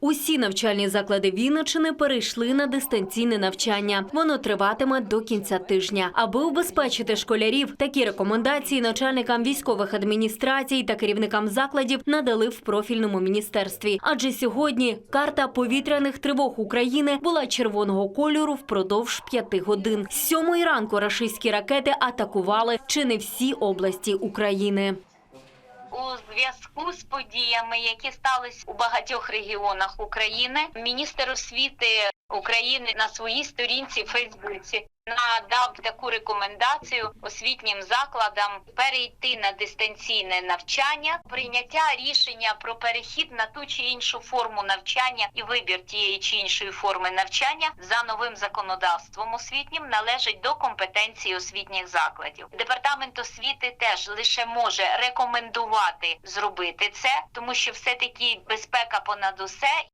Усі навчальні заклади Вінничини перейшли на дистанційне навчання. Воно триватиме до кінця тижня. Аби убезпечити школярів, такі рекомендації начальникам військових адміністрацій та керівникам закладів надали в профільному міністерстві. Адже сьогодні карта повітряних тривог України була червоного кольору впродовж п'яти годин. З сьомої ранку рашистські ракети атакували чи не всі області України. У зв'язку з подіями, які сталися у багатьох регіонах України, міністр освіти України на своїй сторінці Фейсбуці надав таку рекомендацію освітнім закладам перейти на дистанційне навчання, прийняття рішення про перехід на ту чи іншу форму навчання і вибір тієї чи іншої форми навчання за новим законодавством освітнім належить до компетенції освітніх закладів. Департамент освіти теж лише може рекомендувати зробити це, тому що все таки безпека понад усе